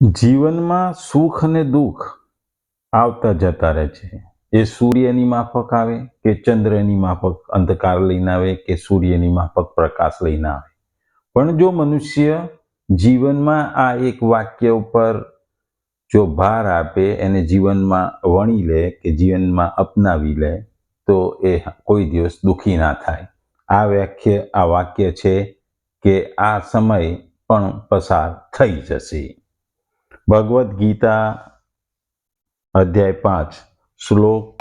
જીવનમાં સુખ અને દુઃખ આવતા જતા રહે છે. એ સૂર્યની માફક આવે કે ચંદ્રની માફક, અંધકાર લઈને આવે કે સૂર્યની માફક, પ્રકાશ લઈને આવે. પણ જો મનુષ્ય જીવનમાં આ એક વાક્ય ઉપર જો ભાર આપે, એને જીવનમાં વણી લે કે જીવનમાં અપનાવી લે, તો એ કોઈ દિવસ દુઃખી ના થાય. આ વ્યાખ્ય, આ વાક્ય છે કે આ સમય પણ પસાર થઈ જશે. ભગવદ્ ગીતા અધ્યાય પાંચ, શ્લોક.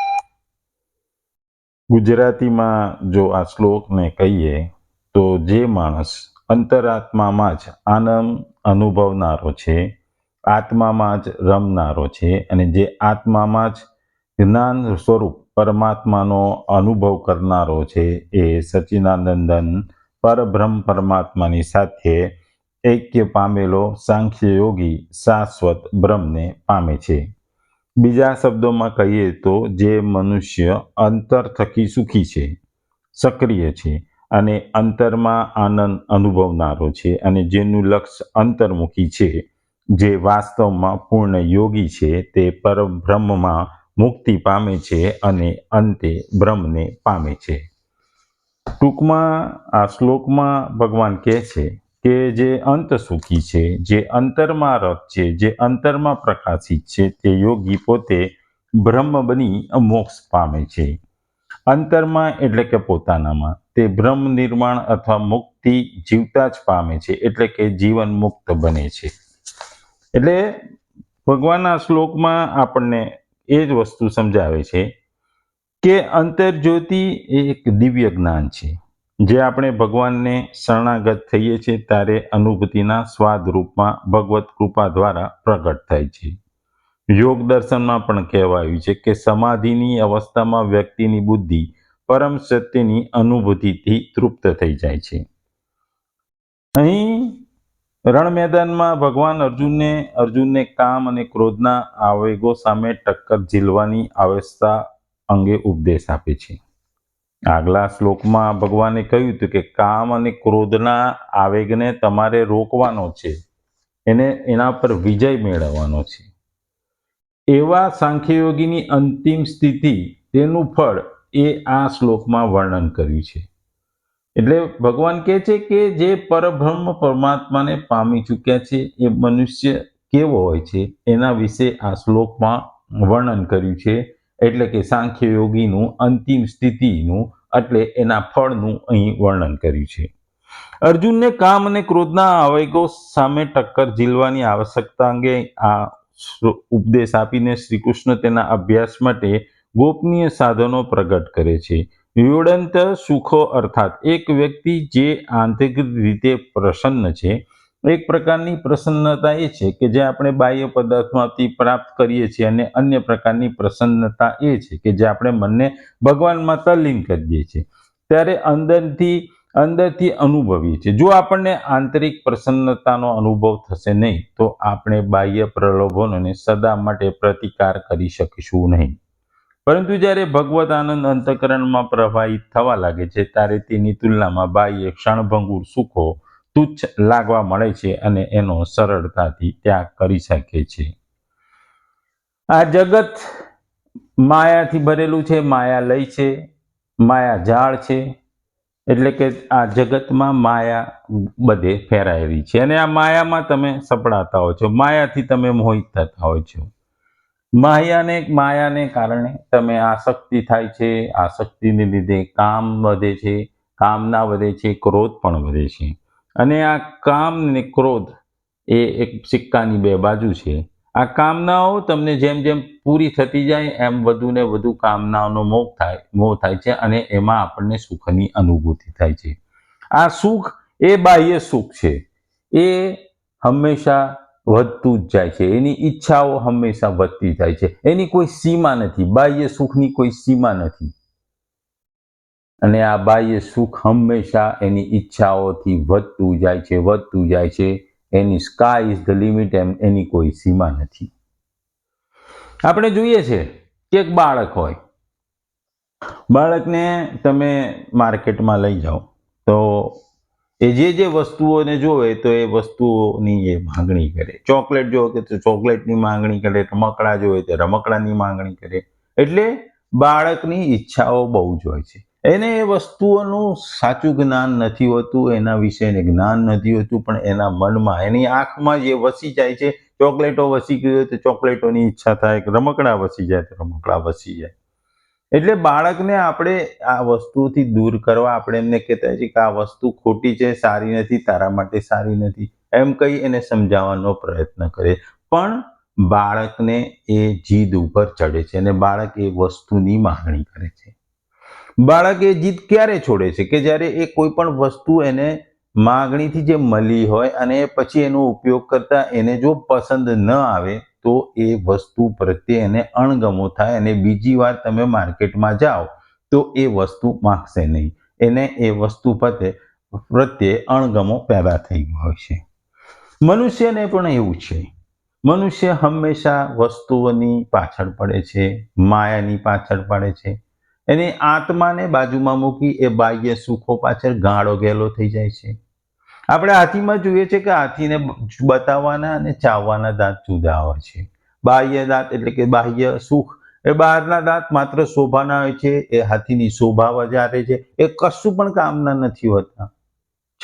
ગુજરાતીમાં જો આ શ્લોકને કહીએ, તો જે માણસ અંતરાત્મામાં જ આનંદ અનુભવનારો છે, આત્મામાં જ રમનારો છે અને જે આત્મામાં જ જ્ઞાન સ્વરૂપ પરમાત્માનો અનુભવ કરનારો છે એ સચિનાનંદન પરબ્રહ્મ પરમાત્માની સાથે ઐક્ય પામેલો સાંખ્ય યોગી શાશ્વત બ્રહ્મને પામે છે. બીજા શબ્દોમાં કહીએ તો જે મનુષ્ય અંતર થકી સુખી છે, સક્રિય છે અને અંતરમાં આનંદ અનુભવનારો છે અને જેનું લક્ષ્ય અંતર્મુખી છે, જે વાસ્તવમાં પૂર્ણ યોગી છે તે પરબ્રહ્મમાં મુક્તિ પામે છે અને અંતે બ્રહ્મને પામે છે. ટૂંકમાં આ શ્લોકમાં ભગવાન કહે છે કે જે અંત સુખી છે, જે અંતરમાં રત છે, જે અંતરમાં પ્રકાશિત છે, તે યોગી પોતે બ્રહ્મ બની મોક્ષ પામે છે. અંતરમાં એટલે કે પોતાનામાં તે બ્રહ્મ નિર્માણ અથવા મુક્તિ જીવતા જ પામે છે, એટલે કે જીવન મુક્ત બને છે. એટલે ભગવાનના શ્લોકમાં આપણને એ જ વસ્તુ સમજાવે છે કે અંતર્જ્યોતિ એ એક દિવ્ય જ્ઞાન છે. જે આપણે ભગવાનને શરણાગત થઈએ છીએ ત્યારે અનુભૂતિના સ્વાદ રૂપમાં ભગવત કૃપા દ્વારા પ્રગટ થાય છે. યોગ દર્શનમાં પણ કહેવાયું છે કે સમાધિની અવસ્થામાં વ્યક્તિની બુદ્ધિ પરમ સત્યની અનુભૂતિથી તૃપ્ત થઈ જાય છે. અહીં રણ મેદાનમાં ભગવાન અર્જુનને અર્જુનને કામ અને ક્રોધના આવેગો સામે ટક્કર ઝીલવાની અવસ્થા અંગે ઉપદેશ આપે છે. આગલા શ્લોકમાં ભગવાને કહ્યું હતું કે કામ અને ક્રોધના આવેગને તમારે રોકવાનો છે. એને એના પર વિજય મેળવવાનો છે. એવા સાંખ્યયોગીની અંતિમ સ્થિતિ તેનું ફળ એ આ શ્લોકમાં વર્ણન કર્યું છે. એટલે ભગવાન કહે છે કે જે પરબ્રહ્મ પરમાત્માને પામી ચૂક્યા છે, એ મનુષ્ય કેવો હોય છે, એના વિશે આ શ્લોકમાં વર્ણન કર્યું છે. એટલે કે સાંખ્ય યોગીનું અંતિમ સ્થિતિનું, એટલે એના ફળનું અહીં વર્ણન કર્યું છે. અર્જુનને કામ અને ક્રોધના આવેગો સામે ટક્કર ઝીલવાની આવશ્યકતા અંગે આ ઉપદેશ આપીને શ્રી કૃષ્ણ તેના અભ્યાસ માટે ગોપનીય સાધનો પ્રગટ કરે છે. વિવડંત સુખો અર્થાત એક વ્યક્તિ જે આંતરિક રીતે પ્રસન્ન છે એક પ્રકારની પ્રસન્નતા એ છે કે જે આપણે બાહ્ય પદાર્થમાંથી પ્રાપ્ત કરીએ છીએ અને અન્ય પ્રકારની પ્રસન્નતા એ છે કે જે આપણે મનને ભગવાનમાં તલ્લીન કરી દઈએ છીએ ત્યારે અંદરથી અંદરથી અનુભવીએ છીએ જો આપણને આંતરિક પ્રસન્નતાનો અનુભવ થશે નહીં, તો આપણે બાહ્ય પ્રલોભનોને સદા માટે પ્રતિકાર કરી શકીશું નહીં. પરંતુ જ્યારે ભગવત આનંદ અંતકરણમાં પ્રવાહિત થવા લાગે છે, ત્યારે તેની તુલનામાં બાહ્ય ક્ષણભંગુર સુખો તુચ્છ લાગવા મળે છે અને એનો સરળતાથી ત્યાગ કરી શકે છે. આ જગત માયાથી ભરેલું છે માયા લય છે માયા ઝાડ છે, એટલે કે આ જગતમાં માયા બધે ફેરાયેલી છે. અને આ માયામાં તમે સપડાતા હો છો, માયાથી તમે મોહિત થતા હોય છો. માયાને માયાને કારણે તમે આસક્તિ થાય છે, આસક્તિને લીધે કામ વધે છે, કામના વધે છે, ક્રોધ પણ વધે છે. અને આ કામ ને ક્રોધ એ એક સિક્કાની બે બાજુ છે. આ કામનાઓ તમને જેમ જેમ પૂરી થતી જાય, એમ વધુ ને વધુ કામનાઓનો મોહ થાય મોહ થાય છે અને એમાં આપણને સુખની અનુભૂતિ થાય છે. આ સુખ એ બાહ્ય સુખ છે. એ હંમેશા વધતું જ જાય છે. એની ઈચ્છાઓ હંમેશા વધતી જાય છે. એની કોઈ સીમા નથી. બાહ્ય સુખની કોઈ સીમા નથી. અને આ બાહ્ય સુખ હંમેશા એની ઈચ્છાઓથી વધતું જાય છે, વધતું જાય છે. એની સ્કાય ઇઝ ધ લિમિટ એમ એની કોઈ સીમા નથી. આપણે જોઈએ છે કે એક બાળક હોય. બાળકને તમે માર્કેટમાં લઈ જાઓ, તો એ જે જે વસ્તુઓને જોવે તો એ વસ્તુઓની એ માંગણી કરે. ચોકલેટ જોવે કે ચોકલેટની માંગણી કરે રમકડા જોવે તો રમકડાની માંગણી કરે. એટલે બાળકની ઈચ્છાઓ બહુ જ હોય છે. એને એ વસ્તુઓનું સાચું જ્ઞાન નથી હોતું, એના વિશે જ્ઞાન નથી હોતું, પણ એના મનમાં એની આંખમાં જે વસી જાય છે, ચોકલેટો વસી ગઈ હોય તો ચોકલેટોની ઈચ્છા થાય, કે રમકડા વસી જાય તો રમકડા વસી જાય. એટલે બાળકને આપણે આ વસ્તુથી દૂર કરવા આપણે એમને કહેતા છીએ કે આ વસ્તુ ખોટી છે, સારી નથી, તારા માટે સારી નથી, એમ કહી એને સમજાવવાનો પ્રયત્ન કરે. પણ બાળકને એ જીદ ઉપર ચડે છે અને બાળક એ વસ્તુની માગણી કરે છે. બાળક એ જીદ ક્યારે છોડે છે? કે જ્યારે એ કોઈ પણ વસ્તુ એને માગણીથી જે મળી હોય અને પછી એનો ઉપયોગ કરતા એને જો પસંદ ન આવે, તો એ વસ્તુ પ્રત્યે એને અણગમો થાય અને બીજી વાર તમે માર્કેટમાં જાઓ, તો એ વસ્તુ માગશે નહીં. એને એ વસ્તુ પ્રત્યે પ્રત્યે અણગમો પેદા થઈ ગયો હોય છે. મનુષ્યને પણ એવું છે. મનુષ્ય હંમેશા વસ્તુઓની પાછળ પડે છે, માયાની પાછળ પડે છે. એની આત્માને બાજુમાં મૂકી એ બાહ્ય સુખો પાછળ ગાળો ગેલો થઈ જાય છે. આપણે હાથીમાં જોઈએ છે કે હાથીને બતાવવાના અને ચાવવાના દાંત જુદા હોય છે. બાહ્ય દાંત એટલે કે બાહ્ય સુખ, એ બહારના દાંત માત્ર શોભાના હોય છે, એ હાથીની શોભા વધારે છે, એ કશું પણ કામના નથી હોતા.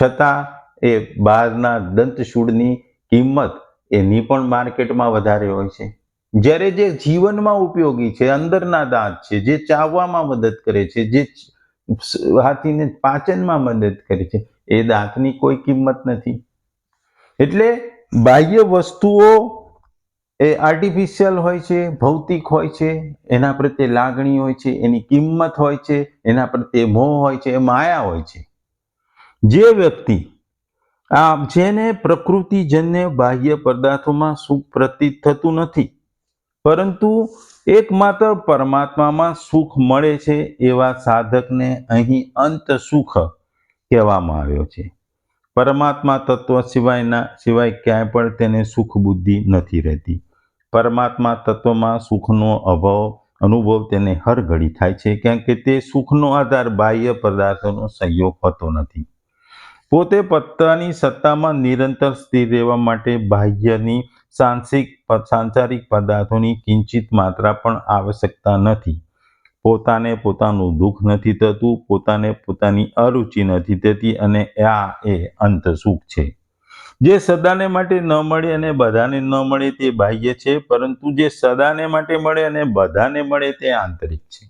છતાં એ બહારના દંતશૂળની કિંમત એની પણ માર્કેટમાં વધારે હોય છે. જ્યારે જે જીવનમાં ઉપયોગી છે, અંદરના દાંત છે, જે ચાવવામાં મદદ કરે છે, જે હાથીને પાચનમાં મદદ કરે છે, એ દાંતની કોઈ કિંમત નથી. એટલે બાહ્ય વસ્તુઓ એ આર્ટિફિશિયલ હોય છે, ભૌતિક હોય છે, એના પ્રત્યે લાગણી હોય છે, એની કિંમત હોય છે, એના પ્રત્યે મોહ હોય છે, એ માયા હોય છે. જે વ્યક્તિ આ જેને પ્રકૃતિજન્ય બાહ્ય પદાર્થોમાં સુખ પ્રતીત થતું નથી પરંતુ એકમાત્ર પરમાત્મામાં સુખ મળે છે એવા સાધકને અહીં અંત સુખ કહેવામાં આવ્યો છે. પરમાત્મા તત્વ સિવાયના, સિવાય ક્યાંય પણ તેને સુખ બુદ્ધિ નથી રહેતી. પરમાત્મા તત્વમાં સુખનો અભાવ, અનુભવ તેને હર ઘડી થાય છે, કેમ કે તે સુખનો આધાર બાહ્ય પદાર્થોનો સંયોગ હોતો નથી. પોતે પત્તાની સત્તામાં નિરંતર સ્થિર રહેવા માટે બાહ્યની સાંસિક સાંસારિક પદાર્થોની કિંચિત માત્રા પણ આવશ્યકતા નથી. પોતાને પોતાનું દુઃખ નથી થતું, પોતાને પોતાની અરુચિ નથી થતી અને આ એ અંત સુખ છે. જે સદાને માટે ન મળે અને બધાને ન મળે તે બાહ્ય છે, પરંતુ જે સદાને માટે મળે અને બધાને મળે તે આંતરિક છે.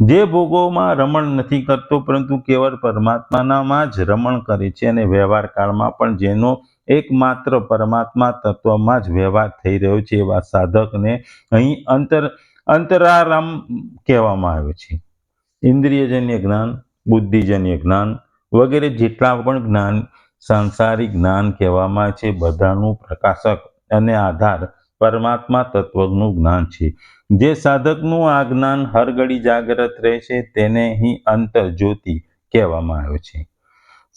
જે ભોગોમાં રમણ નથી કરતો, પરંતુ કેવળ પરમાત્માનામાં જ રમણ કરે છે અને વ્યવહાર કાળમાં પણ જેનો એકમાત્ર પરમાત્મા તત્વમાં જ વ્યવહાર થઈ રહ્યો છે એવા સાધકને અહીં અંતર, અંતરારામ કહેવામાં આવે છે. ઇન્દ્રિયજન્ય જ્ઞાન, બુદ્ધિજન્ય જ્ઞાન વગેરે જેટલા પણ જ્ઞાન સાંસારિક જ્ઞાન કહેવામાં છે, બધાનું પ્રકાશક અને આધાર પરમાત્મા તત્વનું જ્ઞાન છે. જે સાધકનું આ જ્ઞાન હરગડી જાગ્રત રહે છે તેને અહીં અંતર જ્યોતિ કહેવામાં આવે છે.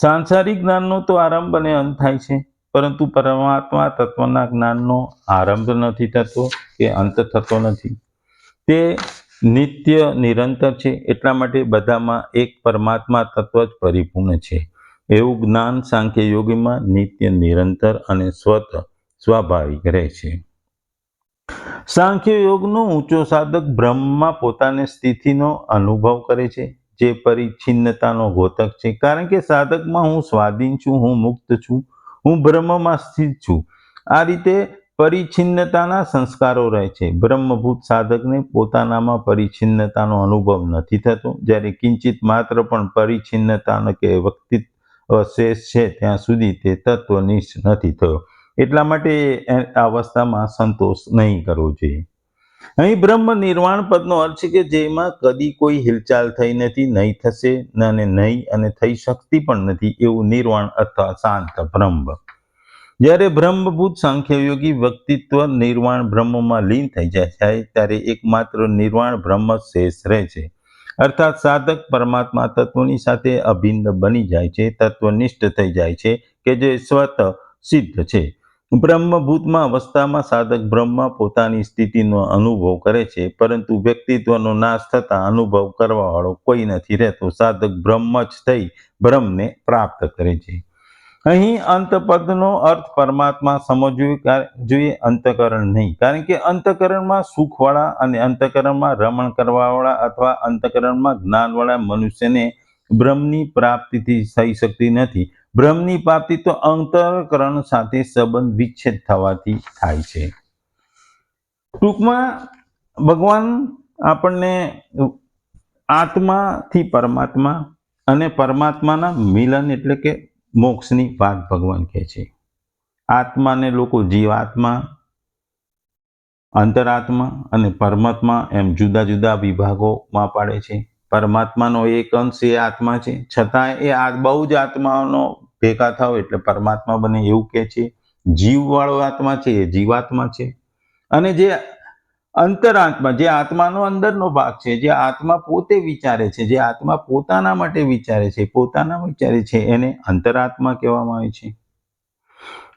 સાંસારિક જ્ઞાનનો તો આરંભ અને અંત થાય છે. પરંતુ પરમાત્મા તત્વના જ્ઞાનનો આરંભ નથી થતો કે અંત થતો નથી. તે નિત્ય નિરંતર છે, એટલા માટે બધામાં એક પરમાત્મા તત્વ જ પરિપૂર્ણ છે. એવું જ્ઞાન સાંખ્ય યોગીમાં નિત્ય નિરંતર અને સ્વત સ્વાભાવિક રહે છે. સાંખ્ય યોગનો ઊંચો સાધક બ્રહ્મમાં પોતાની સ્થિતિનો અનુભવ કરે છે, જે પરિચ્છિન્નતાનો ઘોતક છે. કારણ કે સાધકમાં હું સ્વાધીન છું, હું મુક્ત છું હું બ્રહ્મમાં સ્થિત છું. આ રીતે પરિચ્છિન્નતાના સંસ્કારો રહે છે. બ્રહ્મભૂત સાધકને પોતાનામાં પરિચ્છિન્નતાનો અનુભવ નથી થતો. જ્યારે કિંચિત માત્ર પણ પરિચ્છિન્નતાનો કે વ્યક્તિત્વ શેષ છે, ત્યાં સુધી તે તત્વનિષ્ઠ નથી થયો. એટલા માટે આ અવસ્થામાં સંતોષ નહીં કરવો જોઈએ. અહીં બ્રહ્મ નિર્વાણ પદનો અર્થ છે કે જેમાં કદી કોઈ હિલચાલ થઈ નથી, નહીં થશે, અને નહીં અને થઈ શકતી પણ નથી એવું નિર્વાણ અથવા શાંત બ્રહ્મ. જ્યારે બ્રહ્મભૂત સાંખ્યયોગી વ્યક્તિત્વ નિર્વાણ બ્રહ્મમાં લીન થઈ જાય ત્યારે એકમાત્ર નિર્વાણ બ્રહ્મ શેષ રહે છે. અર્થાત સાધક પરમાત્મા તત્વની સાથે અભિન્ન બની જાય છે, તત્વનિષ્ઠ થઈ જાય છે, કે જે સ્વત સિદ્ધ છે. બ્રહ્મભૂતમાં અવસ્થામાં સાધક બ્રહ્મ પોતાની સ્થિતિનો અનુભવ કરે છે, પરંતુ વ્યક્તિત્વનો નાશ થતાં અનુભવ કરવાવાળો કોઈ નથી રહેતો. સાધક બ્રહ્મ જ થઈ બ્રહ્મને પ્રાપ્ત કરે છે. અહીં અંતપદનો અર્થ પરમાત્મા સમજવું જોઈએ અંતકરણ નહીં. કારણ કે અંતકરણમાં સુખવાળા અને અંતકરણમાં રમણ કરવાવાળા અથવા અંતકરણમાં જ્ઞાનવાળા મનુષ્યને બ્રહ્મની પ્રાપ્તિથી થઈ શકતી નથી. બ્રહ્મની પ્રાપ્તિ તો અંતરકરણ સાથે સંબંધ વિચ્છેદ થવાથી થાય છે. ટૂંકમાં ભગવાન આપણને આત્માથી પરમાત્મા અને પરમાત્માના મિલન એટલે કે મોક્ષની વાત ભગવાન કહે છે. આત્માને લોકો જીવાત્મા, અંતરાત્મા અને પરમાત્મા એમ જુદા જુદા વિભાગોમાં પાડે છે. પરમાત્માનો એક અંશ એ આત્મા છે. છતાં એ આ બહુ જ આત્માઓનો ભેગા થાવ એટલે પરમાત્મા બને એવું કહે છે. જીવવાળો આત્મા છે એ જીવાત્મા છે. અને જે અંતરાત્મા, જે આત્માનો અંદરનો ભાગ છે, જે આત્મા પોતે વિચારે છે, જે આત્મા પોતાના માટે વિચારે છે, પોતાના વિચારે છે, એને અંતરાત્મા કહેવામાં આવે છે.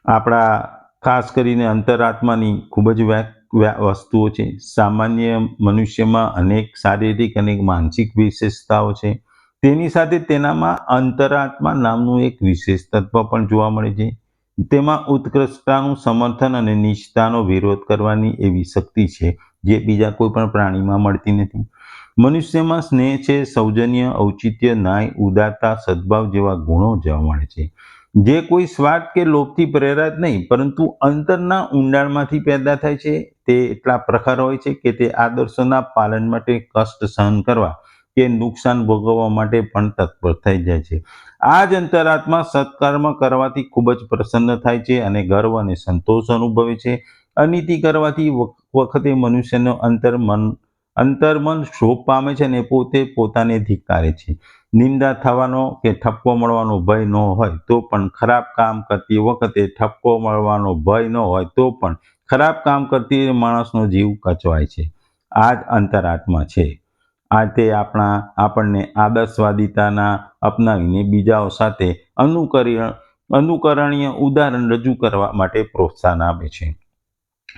આપણા ખાસ કરીને અંતરાત્માની ખૂબ જ વસ્તુઓ છે. સામાન્ય મનુષ્યમાં અનેક શારીરિક અનેક માનસિક વિશેષતાઓ છે. તેની સાથે તેનામાં અંતરાત્મા નામનું એક વિશેષ તત્વ પણ જોવા મળે છે. તેમાં ઉત્કૃષ્ટતાનું સમર્થન અને નિષ્ઠાનો વિરોધ કરવાની એવી શક્તિ છે, જે બીજા કોઈ પણ પ્રાણીમાં મળતી નથી. મનુષ્યમાં સ્નેહ છે, સૌજન્ય, ઔચિત્ય ન્યાય ઉદારતા, સદભાવ જેવા ગુણો જોવા મળે છે. જે કોઈ સ્વાર્થ કે લોભથી પ્રેરાત નહીં, પરંતુ અંતરના ઊંડાણમાંથી પેદા થાય છે. તે એટલા પ્રખર હોય છે કે તે આદર્શોના પાલન માટે કષ્ટ સહન કરવા કે નુકસાન ભોગવવા માટે પણ તત્પર થઈ જાય છે. આ જ અંતરાત્મા સત્કર્મ કરવાથી ખૂબ જ પ્રસન્ન થાય છે અને ગર્વ અને સંતોષ અનુભવે છે. અનીતિ કરવાથી વખતે મનુષ્યનો અંતર્મન અંતર્મન શોભ પામે છે અને પોતે પોતાને ધિક્કારે છે. નિંદા થવાનો કે ઠપકો મળવાનો ભય ન હોય તો પણ ખરાબ કામ કરતી વખતે ઠપકો મળવાનો ભય ન હોય તો પણ ખરાબ કામ કરતી માણસનો જીવ કચવાય છે. આ જ અંતરાત્મા છે. આ તે આપણા આપણને આદર્શવાદિતાના અપનાવીને બીજાઓ સાથે અનુકરણ અનુકરણીય ઉદાહરણ રજૂ કરવા માટે પ્રોત્સાહન આપે છે.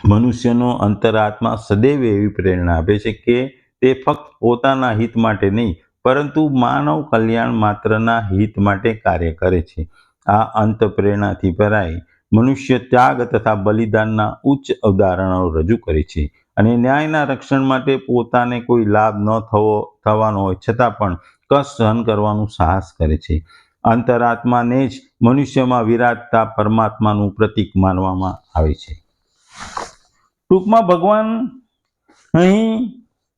મનુષ્યનો અંતરાત્મા સદૈવ એવી પ્રેરણા આપે છે કે તે ફક્ત પોતાના હિત માટે નહીં, પરંતુ માનવ કલ્યાણ માત્રના હિત માટે કાર્ય કરે છે. આ અંત પ્રેરણાથી ભરાઈ મનુષ્ય ત્યાગ તથા બલિદાનના ઉચ્ચ ઉદાહરણો રજૂ કરે છે. અને ન્યાયના રક્ષણ માટે પોતાને કોઈ લાભ ન થવો, થવાનો હોય, છતાં પણ કષ્ટ સહન કરવાનું સાહસ કરે છે. અંતરાત્માને જ મનુષ્યમાં વિરાજતા પરમાત્માનું પ્રતીક માનવામાં આવે છે. ટૂંકમાં ભગવાન અહીં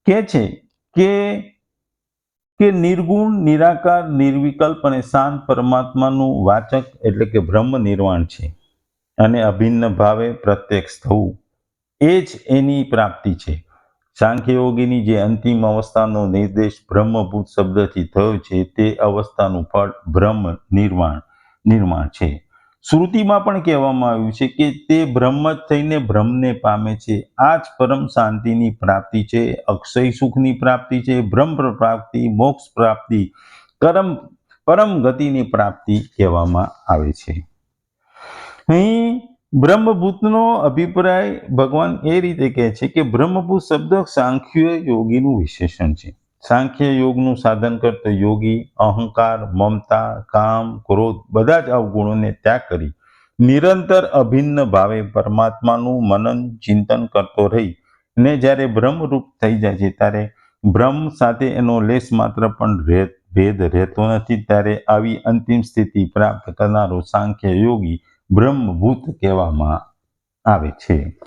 કહે છે કે કે નિર્ગુણ, નિરાકાર, નિર્વિકલ્પ અને શાંત પરમાત્માનું વાચક એટલે કે બ્રહ્મ નિર્વાણ છે. અને અભિન્ન ભાવે પ્રત્યક્ષ થવું એ જ એની પ્રાપ્તિ છે. સાંખ્યયોગીની જે અંતિમ અવસ્થાનો નિર્દેશ બ્રહ્મભૂત શબ્દથી થયો છે, તે અવસ્થાનું ફળ બ્રહ્મ નિર્માણ નિર્માણ છે. શ્રુતિમાં પણ કહેવામાં આવ્યું છે કે તે બ્રહ્મ જ થઈને બ્રહ્મને પામે છે. આ જ પરમ શાંતિની પ્રાપ્તિ છે, અક્ષય સુખની પ્રાપ્તિ છે, બ્રહ્મ પ્રાપ્તિ, મોક્ષ પ્રાપ્તિ, કરમ, પરમ ગતિની પ્રાપ્તિ કહેવામાં આવે છે. અહીં બ્રહ્મભૂતનો અભિપ્રાય ભગવાન એ રીતે કહે છે કે બ્રહ્મભૂત શબ્દ સાંખ્ય યોગીનું વિશેષણ છે. સાંખ્ય યોગનું સાધન કરતો યોગી, અહંકાર, મમતા, કામ, ક્રોધ બધા જ અવગુણોને ત્યાગ કરી નિરંતર અભિન્ન ભાવે પરમાત્માનું મનન, ચિંતન કરતો રહી ને જ્યારે બ્રહ્મરૂપ થઈ જાય છે ત્યારે બ્રહ્મ સાથે એનો લેશ માત્ર પણ ભેદ રહેતો નથી. ત્યારે આવી અંતિમ સ્થિતિ પ્રાપ્ત કરનારો સાંખ્ય યોગી બ્રહ્મભૂત કહેવામાં આવે છે.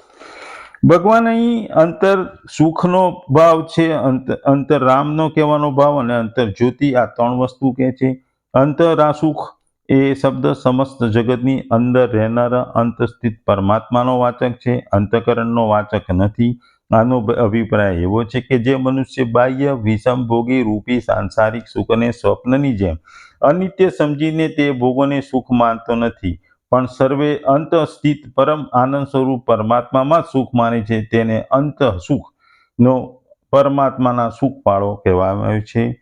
ભગવાન અહીં અંતર સુખનો ભાવ છે, અંત, અંતર રામનો કહેવાનો ભાવ અને અંતર જ્યોતિ આ ત્રણ વસ્તુ કહે છે. અંતરા સુખ એ શબ્દ સમસ્ત જગતની અંદર રહેનારા અંતસ્થિત પરમાત્માનો વાચક છે, અંતકરણનો વાચક નથી. આનો અભિપ્રાય એવો છે કે જે મનુષ્ય બાહ્ય વિષમભોગી રૂપી સાંસારિક સુખને સ્વપ્નની જેમ અનિત્ય સમજીને તે ભોગોને સુખ માનતો નથી. પણ સર્વે અંત સ્થિત પરમ આનંદ સ્વરૂપ પરમાત્મામાં સુખ માને છે. તેને અંત સુખનો પરમાત્માના સુખ પાળો કહેવામાં આવે છે.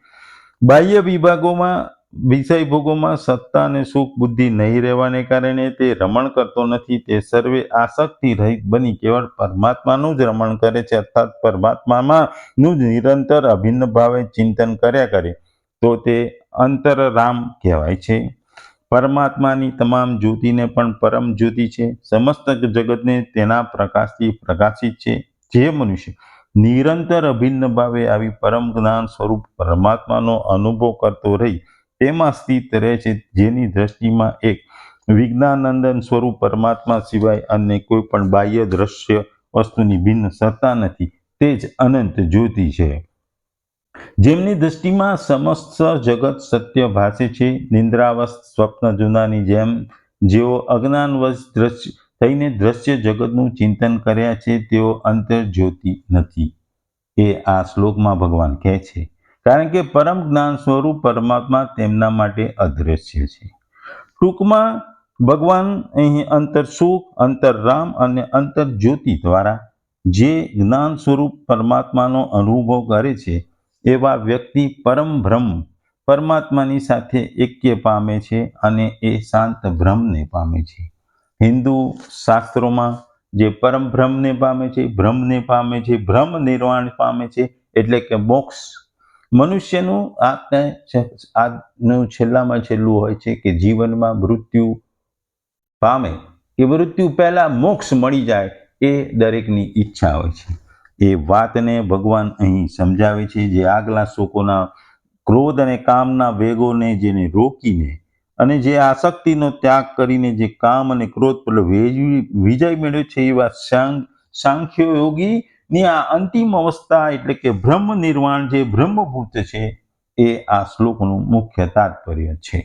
બાહ્ય વિભાગોમાં, વિષય ભોગોમાં સત્તા અને સુખ બુદ્ધિ નહીં રહેવાને કારણે તે રમણ કરતો નથી. તે સર્વે આસક્તિ રહિત બની કેવળ પરમાત્માનું જ રમણ કરે છે. અર્થાત પરમાત્મામાંનું જ નિરંતર અભિન્ન ભાવે ચિંતન કર્યા કરે તો તે અંતરરામ કહેવાય છે. પરમાત્માની તમામ જ્યોતિને પણ પરમ જ્યોતિ છે. સમસ્ત જગતને તેના પ્રકાશથી પ્રકાશિત છે. જે મનુષ્ય નિરંતર અભિન્ન ભાવે આવી પરમ જ્ઞાન સ્વરૂપ પરમાત્માનો અનુભવ કરતો રહી, તેમાં સ્થિત રહે છે. જેની દ્રષ્ટિમાં એક વિજ્ઞાનંદન સ્વરૂપ પરમાત્મા સિવાય અન્ય કોઈ પણ બાહ્ય દ્રશ્ય વસ્તુની ભિન્ન સત્તા નથી. તે જ અનંત જ્યોતિ છે. જેમની દૃષ્ટિમાં સમસ્ત જગત સત્ય ભાષે છે નિંદ્રાવસ્થ સ્વપ્ન જૂનાની જેમ જેઓ અજ્ઞાનવશ દ્રશ્ય, થઈને દ્રશ્ય જગતનું ચિંતન કર્યા છે, તેઓ અંતર્જ્યોતિ નથી. એ આ શ્લોકમાં ભગવાન કહે છે. કારણ કે પરમ જ્ઞાન સ્વરૂપ પરમાત્મા તેમના માટે અદ્રશ્ય છે. ટૂંકમાં ભગવાન અહીં અંતર સુખ, અંતર રામ અને અંતર જ્યોતિ દ્વારા જે જ્ઞાન સ્વરૂપ પરમાત્માનો અનુભવ કરે છે એવા વ્યક્તિ પરમ બ્રહ્મ પરમાત્માની સાથે એક્ય પામે છે અને એ શાંત બ્રહ્મને પામે છે. હિન્દુ શાસ્ત્રોમાં જે પરમ બ્રહ્મને પામે છે, બ્રહ્મને પામે છે, બ્રહ્મ નિર્વાણ પામે છે, એટલે કે મોક્ષ. મનુષ્યનું આજનું છેલ્લામાં છેલ્લું હોય છે કે જીવનમાં મૃત્યુ પામે. કે મૃત્યુ પહેલાં મોક્ષ મળી જાય એ દરેકની ઈચ્છા હોય છે. એ વાતને ભગવાન અહીં સમજાવે છે જે આગલા શોકોના ક્રોધ અને કામના વેગોને જેને રોકીને અને જે આસક્તિનો ત્યાગ કરીને જે કામ અને ક્રોધ પર વિજય મેળવ્યો છે એવા સાંખ્ય યોગીની આ અંતિમ અવસ્થા એટલે કે બ્રહ્મ નિર્વાણ જે બ્રહ્મભૂત છે એ આ શ્લોકનું મુખ્ય તાત્પર્ય છે.